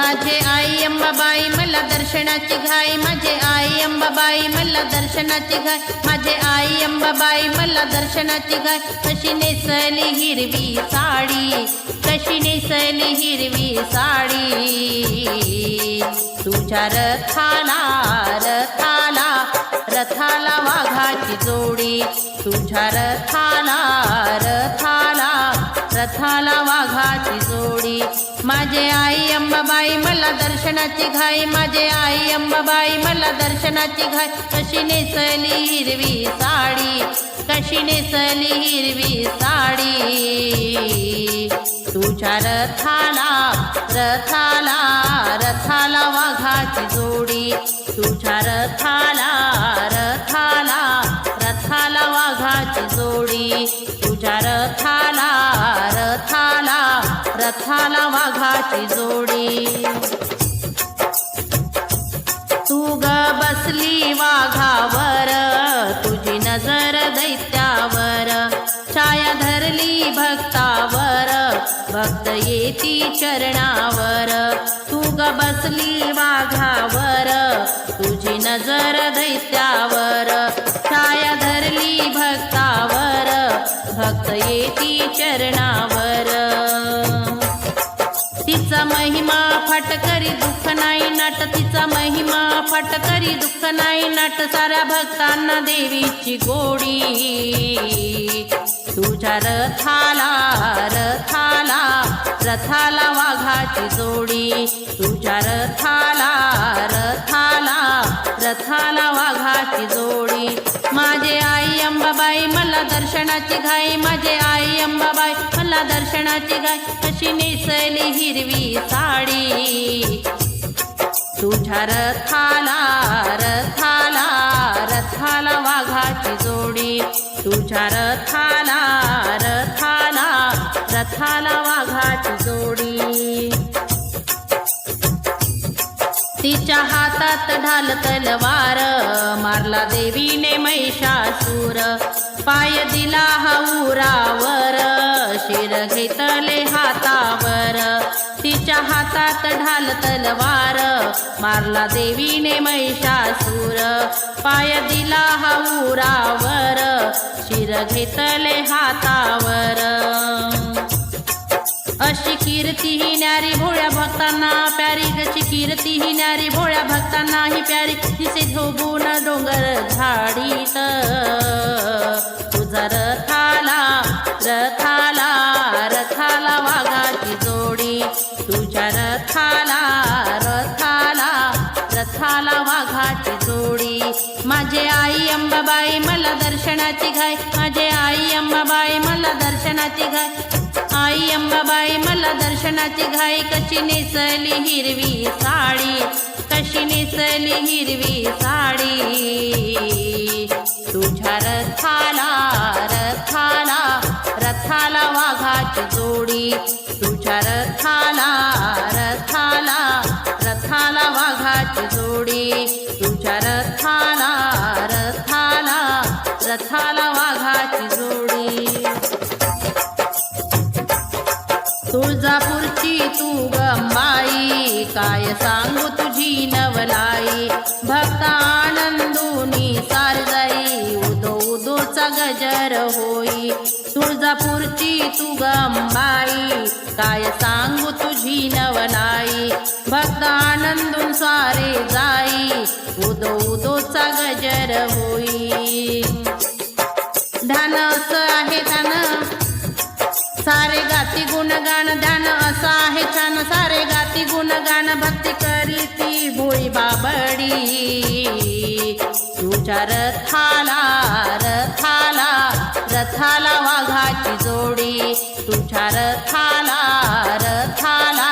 माझे आई अंबाबाई मला दर्शनाची घाई. माझे आई अंबाबाई मला दर्शनाची घाई. माझे आई अंबाबाई मला दर्शनाची घाई. कशी नेसली हिरवी साडी कशी नेसली हिरवी साडी. तुझ्या रथाला रथाला रथाला वाघाची जोडी. तुझ्या रथाला रथाला रथाला वाघाची जोडी. माझे आई अंबाबाई मला दर्शनाची घाई. माझे आई अंबाबाई मला दर्शनाची घाई. कशी नेसली हिरवी साडी? कशी नेसली हिरवी साडी? तुझ्या रथाला रथाला रथाला वाघाची जोडी. तुझ्या रथाला रथाला वाघाची जोडी. तू ग बसली वाघावर तुझी नजर दैत्यावर. छाया धरली भक्तावर भक्त येती चरणावर. तू ग बसली वाघावर तुझी नजर दैत्यावर. छाया धरली भक्तावर भक्त येती चरणावर. तिचा महिमा फाटकरी दुःख नाही नाट तिचा महिमा फाटकरी दुःख नाही नाट साऱ्या भक्तांना देवीची गोडी. तुझ्या रथाला रथाला रथाला वाघाची जोडी. तुझ्या रथाला रथाला रथाला वाघाची जोडी. दर्शनाची घाई माझे आई अंबाबाई मला दर्शनाची घाई कशी नेसली हिरवी साडी. तुझ्या रथाला रथाला रथाला वाघाची जोडी. तुझ्या रथाला रथाला रथाला वाघाची जोडी. तिच्या हातात ढाल तलवार मारला देवीने महिषासूर. पाय दिला हौरावर शिर घेतले हातावर. तिच्या हातात ढाल तलवार मारला देवीने महिषासूर. पाय दिला हौरावर शिर घेतले हातावर. अशी कीर्ती ही न्यारी भोळ्या भक्तांना. प्यारी जशी कीर्ती ही न्यारी भोळ्या भक्तांना. ही प्यारी तिचे झोबून डोंगर झाडीत. तुझा रथाला रथाला रथाला वाघाची जोडी. तुझ्या रथाला रथाला रथाला वाघाची जोडी. माझे आई अंबाबाई मला दर्शनाची घाई. माझे आई अंबाबाई मला दर्शनाची घाई. आई अंबाबाई मला दर्शनाची घाई कशी नेसली हिरवी साडी कशी नेसली हिरवी साडी. तुझ्या रथाला रथाला रथाला वाघाची जोडी. तुझ्या रथाला रथाला रथाला वाघाची जोडी. तुझ्या रथाला रथाला रथाला वाघाची जोडी. तुळजापूरची तू गंबाई काय सांगू तुझी नवलाई? भक्त आनंदुनी सार जाई उदो उदोचा गजर होई. तुळजापूरची तू गंबाई काय सांगू तुझी नवलाई? भक्त आनंदून सारे जाई उदो उदोचा गजर होई. सारे गाती गुणगान ध्यान असं आहे छान. सारे गाती गुणगान भक्ती करी ती भोळी बाबडी. तुझ्या रथाला रथाला रथाला वाघाची जोडी. तुझ्या रथाला रथाला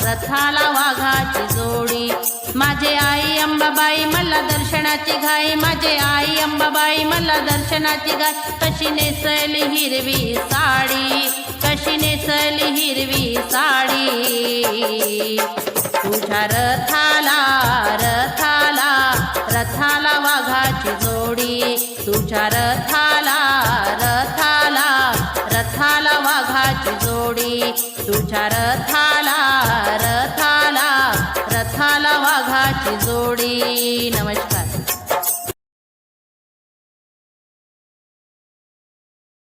रथाला वाघाची जोडी. माझे आई अंबाबाई मला दर्शनाची घाई. माझे आई अंबाबाई मला दर्शनाची घाई. कशी नेसली हिरवी साडी. तुझ्या रथाला रथाला रथाला वाघाची जोडी. तुझ्या रथाला रथाला रथाला वाघाची जोडी. तुझ्या रथाला रथाला रथाला वाघाची जोडी. नमस्कार.